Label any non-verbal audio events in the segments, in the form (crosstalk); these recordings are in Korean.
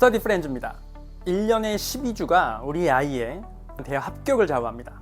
스터디 프렌즈입니다. 1년에 12주가 우리 아이의 대학 합격을 좌우합니다.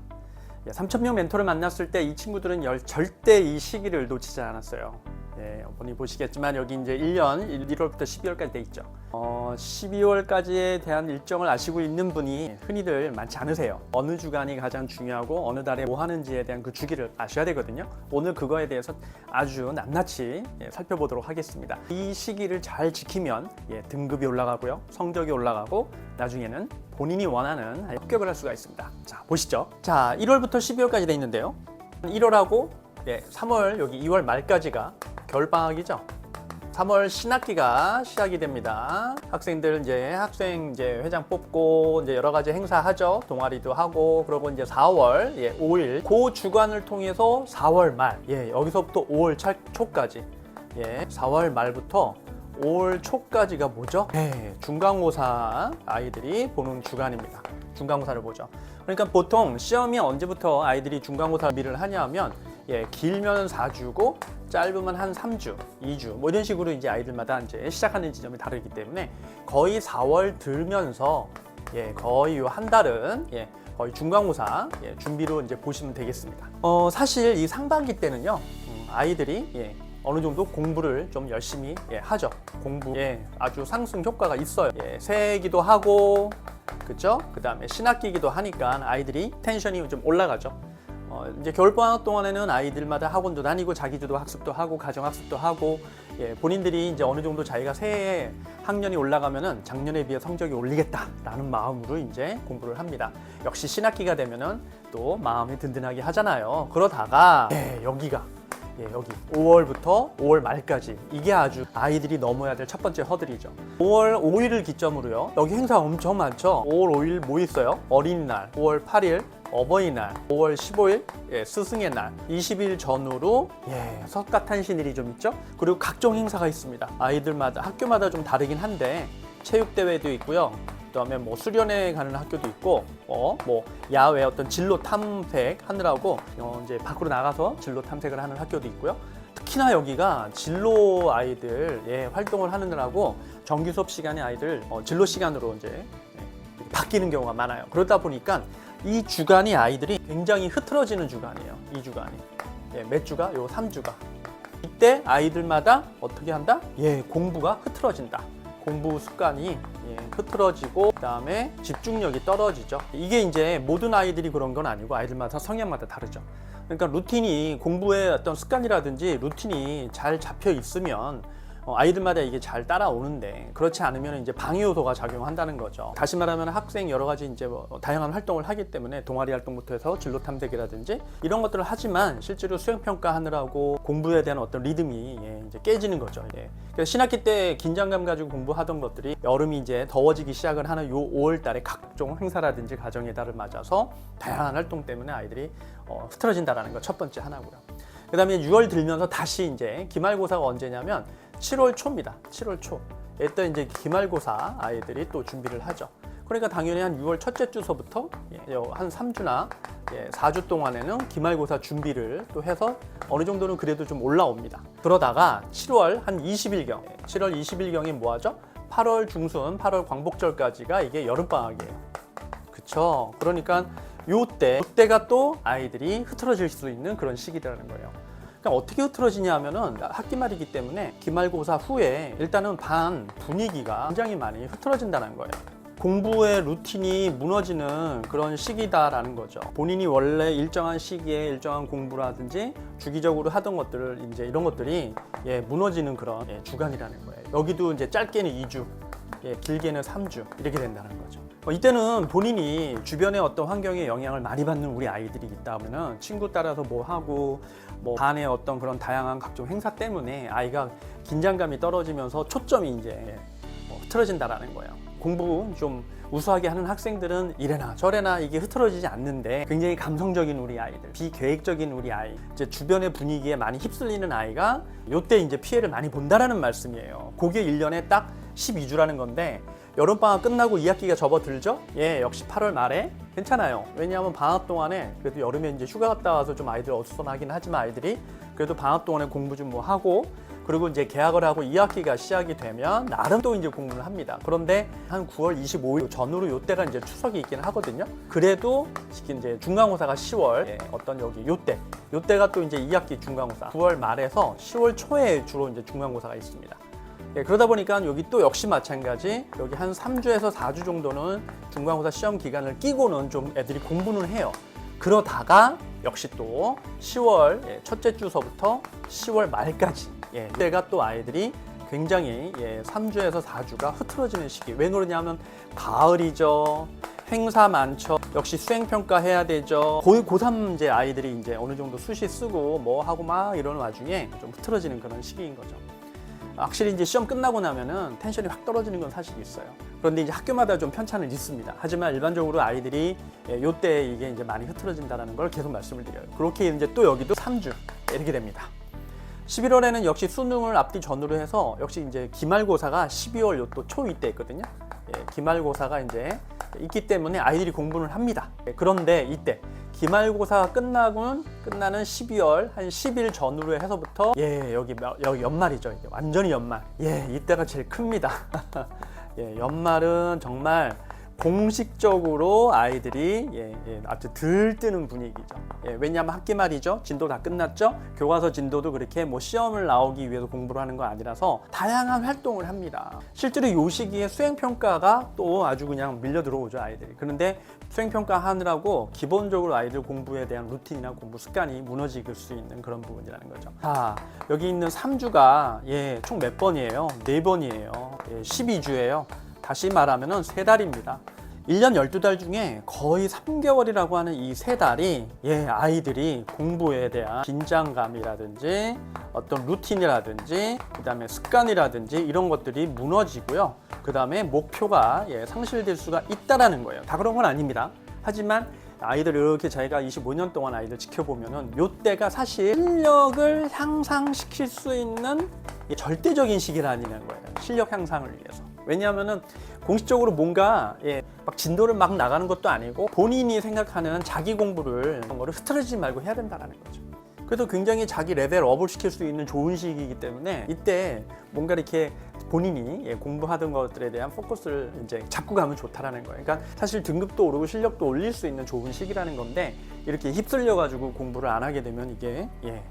3,000명 멘토를 만났을 때 이 친구들은 열- 절대 이 시기를 놓치지 않았어요. 예, 어머니 보시겠지만 여기 이제 1년 1월부터 12월까지 돼 있죠. 어, 12월까지에 대한 일정을 아시고 있는 분이 흔히들 많지 않으세요. 어느 주간이 가장 중요하고 어느 달에 뭐 하는지에 대한 그 주기를 아셔야 되거든요. 오늘 그거에 대해서 아주 낱낱이 예, 살펴보도록 하겠습니다. 이 시기를 잘 지키면 예, 등급이 올라가고요, 성적이 올라가고 나중에는 본인이 원하는 합격을 할 수가 있습니다. 자 보시죠. 자 1월부터 12월까지 돼 있는데요. 1월하고 예, 3월 여기 2월 말까지가 겨울방학이죠. 3월 신학기가 시작이 됩니다. 학생들 이제 학생 이제 회장 뽑고 이제 여러 가지 행사하죠. 동아리도 하고 그러고 이제 4월 예, 5일 그 주간을 통해서 4월 말 예, 여기서부터 5월 차- 초까지 예, 4월 말부터 5월 초까지가 뭐죠? 예, 중간고사 아이들이 보는 주간입니다. 중간고사를 보죠. 그러니까 보통 시험이 언제부터 아이들이 중간고사 준비를 하냐면 예, 길면 4주고 짧으면 한 3주, 2주 뭐 이런 식으로 이제 아이들마다 이제 시작하는 지점이 다르기 때문에 거의 4월 들면서 예, 거의 요한 달은 예, 거의 중간고사 예, 준비로 이제 보시면 되겠습니다. 어, 사실 이 상반기 때는요, 음, 아이들이 예, 어느 정도 공부를 좀 열심히 예, 하죠. 공부에 아주 상승 효과가 있어요. 예, 새해기도 하고, 그죠? 그 다음에 신학기이기도 하니까 아이들이 텐션이 좀 올라가죠. 어, 이제 겨울 방학 동안에는 아이들마다 학원도 다니고 자기 주도 학습도 하고 가정 학습도 하고 예, 본인들이 이제 어느 정도 자기가 새해 학년이 올라가면은 작년에 비해 성적이 올리겠다라는 마음으로 이제 공부를 합니다. 역시 신학기가 되면은 또 마음이 든든하게 하잖아요. 그러다가 예, 여기가 예, 여기 5월부터 5월 말까지 이게 아주 아이들이 넘어야 될 첫 번째 허들이죠. 5월 5일을 기점으로요. 여기 행사 엄청 많죠. 5월 5일 뭐 있어요? 어린이날, 5월 8일 어버이날, 5월 15일 예, 스승의 날, 20일 전후로 예, 석가탄신일이 좀 있죠. 그리고 각종 행사가 있습니다. 아이들마다 학교마다 좀 다르긴 한데 체육 대회도 있고요. 그다음에 뭐 수련회 가는 학교도 있고, 어, 뭐 야외 어떤 진로 탐색 하느라고 어, 이제 밖으로 나가서 진로 탐색을 하는 학교도 있고요. 특히나 여기가 진로 아이들 예, 활동을 하느라고 정규 수업 시간에 아이들 어, 진로 시간으로 이제 예, 바뀌는 경우가 많아요. 그러다 보니까 이 주간이 아이들이 굉장히 흐트러지는 주간이에요. 이 주간이 예, 몇 주가 요 3주가 이때 아이들마다 어떻게 한다? 예, 공부가 흐트러진다. 공부 습관이 예, 흐트러지고 그다음에 집중력이 떨어지죠. 이게 이제 모든 아이들이 그런 건 아니고 아이들마다 성향마다 다르죠. 그러니까 루틴이 공부의 어떤 습관이라든지 루틴이 잘 잡혀 있으면 어, 아이들마다 이게 잘 따라오는데 그렇지 않으면 이제 방해 요소가 작용한다는 거죠. 다시 말하면 학생 여러 가지 이제 뭐 다양한 활동을 하기 때문에 동아리 활동부터 해서 진로 탐색이라든지 이런 것들을 하지만 실제로 수행 평가하느라고 공부에 대한 어떤 리듬이 예, 이제 깨지는 거죠. 예. 그래서 신학기 때 긴장감 가지고 공부하던 것들이 여름이 이제 더워지기 시작을 하는 요 5월 달에 각종 행사라든지 가정의 달을 맞아서 다양한 활동 때문에 아이들이 어, 흐트러진다라는 거 첫 번째 하나고요. 그다음에 6월 들면서 다시 이제 기말고사가 언제냐면 7월 초입니다. 7월 초. 이때 이제 기말고사 아이들이 또 준비를 하죠. 그러니까 당연히 한 6월 첫째 주서부터 예, 요한 3주나 예, 4주 동안에는 기말고사 준비를 또 해서 어느 정도는 그래도 좀 올라옵니다. 그러다가 7월 한 20일경, 7월 20일경이 뭐 하죠? 8월 중순, 8월 광복절까지가 이게 여름방학이에요. 그쵸. 그러니까 요때, 요때가 또 아이들이 흐트러질 수 있는 그런 시기라는 거예요. 그러니까 어떻게 흐트러지냐 하면은 학기 말이기 때문에 기말고사 후에 일단은 반 분위기가 굉장히 많이 흐트러진다는 거예요. 공부의 루틴이 무너지는 그런 시기다라는 거죠. 본인이 원래 일정한 시기에 일정한 공부라든지 주기적으로 하던 것들을 이제 이런 것들이 예, 무너지는 그런 예, 주간이라는 거예요. 여기도 이제 짧게는 2주, 예, 길게는 3주 이렇게 된다는 거죠. 어, 이때는 본인이 주변의 어떤 환경에 영향을 많이 받는 우리 아이들이 있다면은 친구 따라서 뭐 하고 뭐 반의 어떤 그런 다양한 각종 행사 때문에 아이가 긴장감이 떨어지면서 초점이 이제 뭐 흐트러진다라는 거예요. 공부 좀 우수하게 하는 학생들은 이래나 저래나 이게 흐트러지지 않는데 굉장히 감성적인 우리 아이들, 비계획적인 우리 아이, 이제 주변의 분위기에 많이 휩쓸리는 아이가 요때 이제 피해를 많이 본다라는 말씀이에요. 그게 1년에 딱 12주라는 건데 여름방학 끝나고 2학기가 접어들죠? 예, 역시 8월 말에 괜찮아요. 왜냐하면 방학 동안에 그래도 여름에 이제 휴가 갔다 와서 좀 아이들 어수선하긴 하지만 아이들이 그래도 방학 동안에 공부 좀 뭐 하고 그리고 이제 개학을 하고 2학기가 시작이 되면 나름 또 이제 공부를 합니다. 그런데 한 9월 25일 전후로 요때가 이제 추석이 있긴 하거든요. 그래도 이제 중간고사가 10월 예, 어떤 여기 요때 요때가 또 이제 2학기 중간고사 9월 말에서 10월 초에 주로 이제 중간고사가 있습니다. 예, 그러다 보니까 여기 또 역시 마찬가지 여기 한 3주에서 4주 정도는 중간고사 시험 기간을 끼고는 좀 애들이 공부는 해요. 그러다가 역시 또 10월 예, 첫째 주서부터 10월 말까지 예, 때가 또 아이들이 굉장히 예, 3주에서 4주가 흐트러지는 시기. 왜 그러냐면 가을이죠. 행사 많죠. 역시 수행평가 해야 되죠. 고, 고3 이제 아이들이 이제 어느 정도 수시 쓰고 뭐 하고 막 이러는 와중에 좀 흐트러지는 그런 시기인 거죠. 확실히 이제 시험 끝나고 나면은 텐션이 확 떨어지는 건 사실 있어요. 그런데 이제 학교마다 좀 편차는 있습니다. 하지만 일반적으로 아이들이 예, 요때 이게 이제 많이 흐트러진다는 걸 계속 말씀을 드려요. 그렇게 이제 또 여기도 3주 이렇게 됩니다. 11월에는 역시 수능을 앞뒤 전후로 해서 역시 이제 기말고사가 12월 요또 초 이 때 있거든요. 예, 기말고사가 이제 있기 때문에 아이들이 공부를 합니다. 예, 그런데 이때 기말고사가 끝나고는 끝나는 12월 한 10일 전후로 해서부터 예 여기 몇- 여기 연말이죠. 이게 완전히 연말. 예 이때가 제일 큽니다. (laughs) 예 연말은 정말 공식적으로 아이들이 예, 예, 아주 들뜨는 분위기죠. 예, 왜냐하면 학기 말이죠. 진도 다 끝났죠. 교과서 진도도 그렇게 뭐 시험을 나오기 위해서 공부를 하는 거 아니라서 다양한 활동을 합니다. 실제로 요 시기에 수행 평가가 또 아주 그냥 밀려 들어오죠 아이들이. 그런데 수행 평가 하느라고 기본적으로 아이들 공부에 대한 루틴이나 공부 습관이 무너질 수 있는 그런 부분이라는 거죠. 자 여기 있는 3주가 예, 총 몇 번이에요? 네 번이에요. 예, 12주예요. 다시 말하면은 세 달입니다. 1년 12달 중에 거의 3개월이라고 하는 이 세 달이 예, 아이들이 공부에 대한 긴장감이라든지 어떤 루틴이라든지 그 다음에 습관이라든지 이런 것들이 무너지고요. 그 다음에 목표가 예, 상실될 수가 있다라는 거예요. 다 그런 건 아닙니다. 하지만 아이들 이렇게 저희가 25년 동안 아이들 지켜보면은 요때가 사실 실력을 향상시킬 수 있는 이 절대적인 시기라는 거예요. 실력 향상을 위해서. 왜냐하면은 공식적으로 뭔가 예, 막 진도를 막 나가는 것도 아니고 본인이 생각하는 자기 공부를 그런 거를 흐트러지지 말고 해야 된다는 거죠. 그래서 굉장히 자기 레벨 업을 시킬 수 있는 좋은 시기이기 때문에 이때 뭔가 이렇게 본인이 예, 공부하던 것들에 대한 포커스를 이제 잡고 가면 좋다라는 거예요. 그러니까 사실 등급도 오르고 실력도 올릴 수 있는 좋은 시기라는 건데 이렇게 휩쓸려 가지고 공부를 안 하게 되면 이게 예,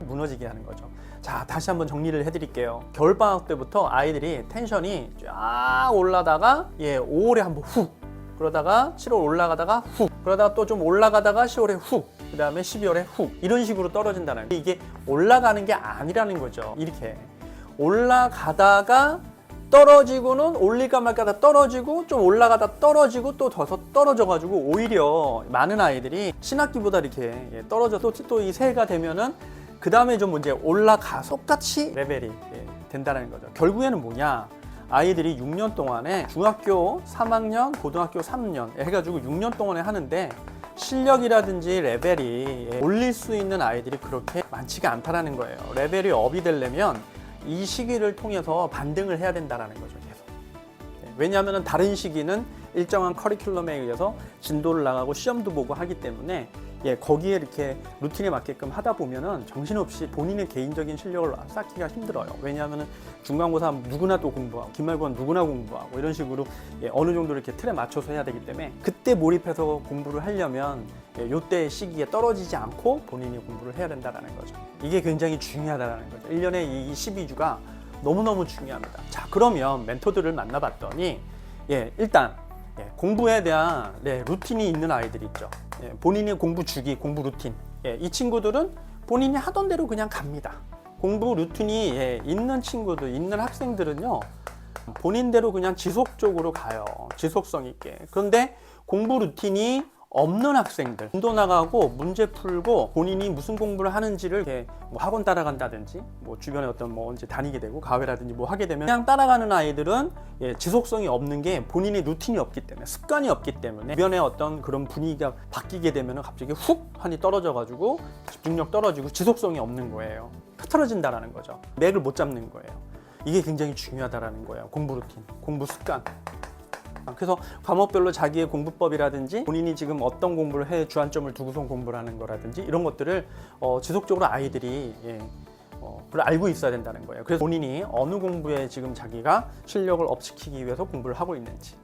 무너지게 하는 거죠. 자, 다시 한번 정리를 해드릴게요. 겨울방학 때부터 아이들이 텐션이 쫙 올라다가 예, 5월에 한번 훅 그러다가 7월 올라가다가 훅 그러다가 또 좀 올라가다가 10월에 훅 그 다음에 12월에 훅 이런 식으로 떨어진다는 거예요. 이게 올라가는 게 아니라는 거죠. 이렇게 올라가다가 떨어지고는 올릴까 말까 다 떨어지고 좀 올라가다 떨어지고 또더 떨어져 가지고 오히려 많은 아이들이 신학기보다 이렇게 예, 떨어져서 또이 새해가 되면은 그 다음에 좀 이제 올라가서 똑같이 레벨이 예, 된다는 거죠. 결국에는 뭐냐? 아이들이 6년 동안에 중학교 3학년, 고등학교 3년 해가지고 6년 동안에 하는데 실력이라든지 레벨이 예, 올릴 수 있는 아이들이 그렇게 많지가 않다라는 거예요. 레벨이 업이 되려면 이 시기를 통해서 반등을 해야 된다라는 거죠. 계속. 예, 왜냐하면 다른 시기는 일정한 커리큘럼에 의해서 진도를 나가고 시험도 보고 하기 때문에 예, 거기에 이렇게 루틴에 맞게끔 하다 보면은 정신없이 본인의 개인적인 실력을 쌓기가 힘들어요. 왜냐하면은 중간고사 누구나 또 공부하고 기말고사 누구나 공부하고 이런 식으로 예, 어느 정도 이렇게 틀에 맞춰서 해야 되기 때문에 그때 몰입해서 공부를 하려면 예, 요때 시기에 떨어지지 않고 본인이 공부를 해야 된다는 거죠. 이게 굉장히 중요하다는 거죠. 1년에 이 12주가 너무너무 중요합니다. 자, 그러면 멘토들을 만나봤더니 예, 일단 예, 공부에 대한 네, 루틴이 있는 아이들이 있죠. 예, 본인의 공부 주기, 공부 루틴. 예, 이 친구들은 본인이 하던 대로 그냥 갑니다. 공부 루틴이 예, 있는 친구들, 있는 학생들은요, 본인대로 그냥 지속적으로 가요. 지속성 있게. 그런데 공부 루틴이 없는 학생들, 인도 나가고 문제 풀고 본인이 무슨 공부를 하는지를 이렇게 뭐 학원 따라간다든지 뭐 주변에 어떤 뭐 언제 다니게 되고 가회라든지 뭐 하게 되면 그냥 따라가는 아이들은 예, 지속성이 없는 게 본인의 루틴이 없기 때문에 습관이 없기 때문에 주변에 어떤 그런 분위기가 바뀌게 되면 갑자기 훅 한이 떨어져 가지고 집중력 떨어지고 지속성이 없는 거예요. 흐트러진다라는 거죠. 맥을 못 잡는 거예요. 이게 굉장히 중요하다라는 거예요. 공부 루틴, 공부 습관. 그래서 과목별로 자기의 공부법이라든지 본인이 지금 어떤 공부를 해 주안점을 두고선 공부를 하는 거라든지 이런 것들을 어, 지속적으로 아이들이 예, 어, 그걸 알고 있어야 된다는 거예요. 그래서 본인이 어느 공부에 지금 자기가 실력을 업시키기 위해서 공부를 하고 있는지.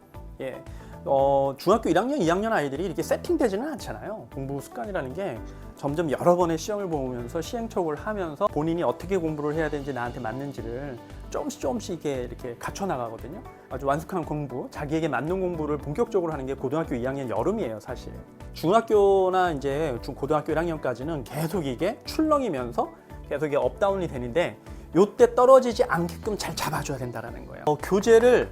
예. 어, 중학교 1학년, 2학년 아이들이 이렇게 세팅되지는 않잖아요. 공부 습관이라는 게 점점 여러 번의 시험을 보면서 시행착오를 하면서 본인이 어떻게 공부를 해야 되는지 나한테 맞는지를 조금씩 조금씩 이렇게 갖춰 나가거든요. 아주 완숙한 공부, 자기에게 맞는 공부를 본격적으로 하는 게 고등학교 2학년 여름이에요, 사실. 중학교나 이제 중 고등학교 1학년까지는 계속 이게 출렁이면서 계속 이게 업다운이 되는데 요때 떨어지지 않게끔 잘 잡아줘야 된다라는 거예요. 어, 교재를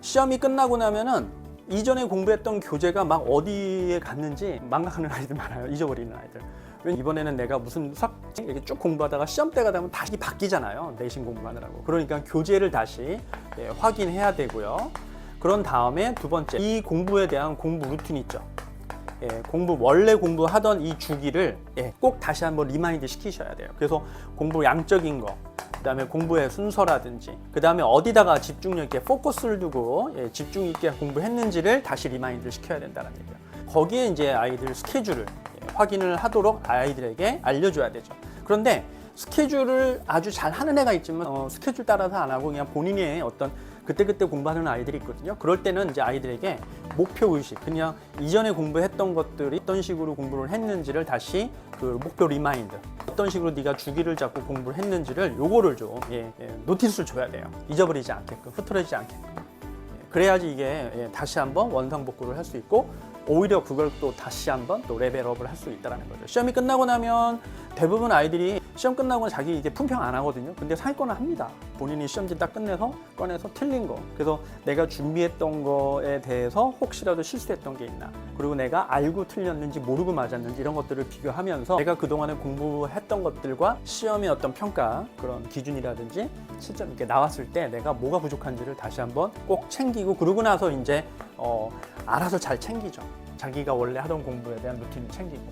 시험이 끝나고 나면은 이전에 공부했던 교재가 막 어디에 갔는지 망각하는 아이들 많아요. 잊어버리는 아이들. 왜 이번에는 내가 무슨 수학 이렇게 쭉 공부하다가 시험 때가 되면 다시 바뀌잖아요. 내신 공부하느라고. 그러니까 교재를 다시 예, 확인해야 되고요. 그런 다음에 두 번째 이 공부에 대한 공부 루틴 있죠. 예, 공부 원래 공부하던 이 주기를 예, 꼭 다시 한번 리마인드 시키셔야 돼요. 그래서 공부 양적인 거, 그다음에 공부의 순서라든지, 그다음에 어디다가 집중력 있게 포커스를 두고 예, 집중 있게 공부했는지를 다시 리마인드 시켜야 된다는 얘기예요. 거기에 이제 아이들 스케줄을 예, 확인을 하도록 아이들에게 알려줘야 되죠. 그런데 스케줄을 아주 잘 하는 애가 있지만 어, 스케줄 따라서 안 하고 그냥 본인의 어떤 그때그때 공부하는 아이들이 있거든요. 그럴 때는 이제 아이들에게 목표 의식, 그냥 이전에 공부했던 것들이 어떤 식으로 공부를 했는지를 다시 그 목표 리마인드, 어떤 식으로 네가 주기를 잡고 공부를 했는지를 요거를 좀 예, 예, 노티스를 줘야 돼요. 잊어버리지 않게끔, 흐트러지지 않게끔. 예, 그래야지 이게 예, 다시 한번 원상복구를 할 수 있고 오히려 그걸 또 다시 한번 또 레벨업을 할 수 있다는 거죠. 시험이 끝나고 나면 대부분 아이들이 시험 끝나고 자기 이제 품평 안 하거든요. 근데 상위권을 합니다. 본인이 시험지 딱 끝내서 꺼내서 틀린 거. 그래서 내가 준비했던 거에 대해서 혹시라도 실수했던 게 있나. 그리고 내가 알고 틀렸는지 모르고 맞았는지 이런 것들을 비교하면서 내가 그동안에 공부했던 것들과 시험의 어떤 평가 그런 기준이라든지 실점 이렇게 나왔을 때 내가 뭐가 부족한지를 다시 한번 꼭 챙기고 그러고 나서 이제 어, 알아서 잘 챙기죠. 자기가 원래 하던 공부에 대한 루틴을 챙기고.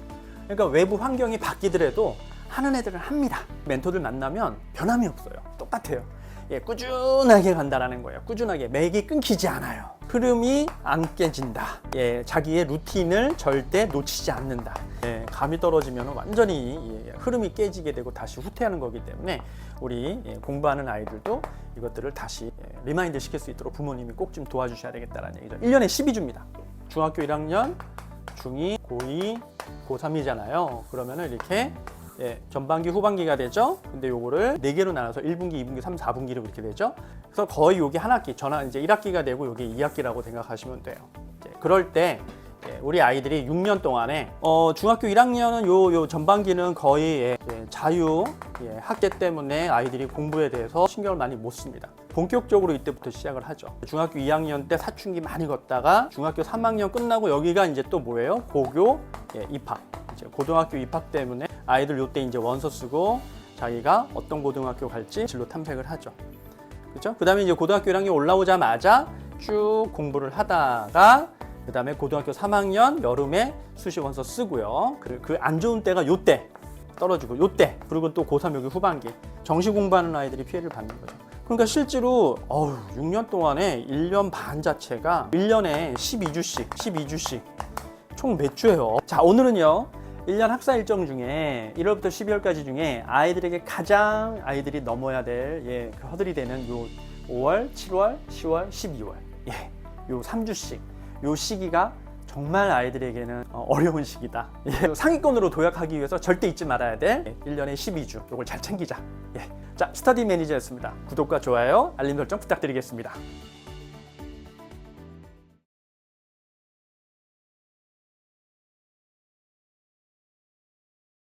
그러니까 외부 환경이 바뀌더라도 하는 애들은 합니다. 멘토들 만나면 변함이 없어요. 똑같아요. 예, 꾸준하게 간다라는 거예요. 꾸준하게 맥이 끊기지 않아요. 흐름이 안 깨진다. 예, 자기의 루틴을 절대 놓치지 않는다. 예, 감이 떨어지면 완전히 예, 흐름이 깨지게 되고 다시 후퇴하는 거기 때문에 우리 예, 공부하는 아이들도 이것들을 다시 예, 리마인드 시킬 수 있도록 부모님이 꼭 좀 도와주셔야 되겠다는 얘기죠. 1년에 12주입니다. 중학교 1학년, 중2, 고2, 고3이잖아요. 그러면은 이렇게 예, 전반기, 후반기가 되죠. 근데 요거를 네 개로 나눠서 1분기, 2분기, 3, 4분기로 이렇게 되죠. 그래서 거의 요게 한 학기, 전화 이제 1학기가 되고 요게 2학기라고 생각하시면 돼요. 이제 그럴 때 예, 우리 아이들이 6년 동안에 어, 중학교 1학년은 요, 요 전반기는 거의 예, 예, 자유 예, 학계 때문에 아이들이 공부에 대해서 신경을 많이 못 씁니다. 본격적으로 이때부터 시작을 하죠. 중학교 2학년 때 사춘기 많이 걷다가 중학교 3학년 끝나고 여기가 이제 또 뭐예요? 고교 예, 입학. 이제 고등학교 입학 때문에 아이들 요때 이제 원서 쓰고 자기가 어떤 고등학교 갈지 진로 탐색을 하죠. 그렇죠? 그다음에 이제 고등학교 1학년 올라오자마자 쭉 공부를 하다가 그다음에 고등학교 3학년 여름에 수시 원서 쓰고요. 그 안 좋은 때가 요때 떨어지고 요때 그리고 또 고3 여기 후반기 정시 공부하는 아이들이 피해를 받는 거죠. 그러니까 실제로 어우 6년 동안에 1년 반 자체가 1년에 12주씩 12주씩 총 몇 주예요? 자 오늘은요 1년 학사 일정 중에 1월부터 12월까지 중에 아이들에게 가장 아이들이 넘어야 될 예, 그 허들이 되는 요 5월, 7월, 10월, 12월 예, 요 3주씩 요 시기가 정말 아이들에게는 어, 어려운 시기다. 예, 상위권으로 도약하기 위해서 절대 잊지 말아야 될 1년에 12주 요걸 잘 챙기자. 예. 자, 스터디 매니저였습니다. 구독과 좋아요, 알림 설정 부탁드리겠습니다.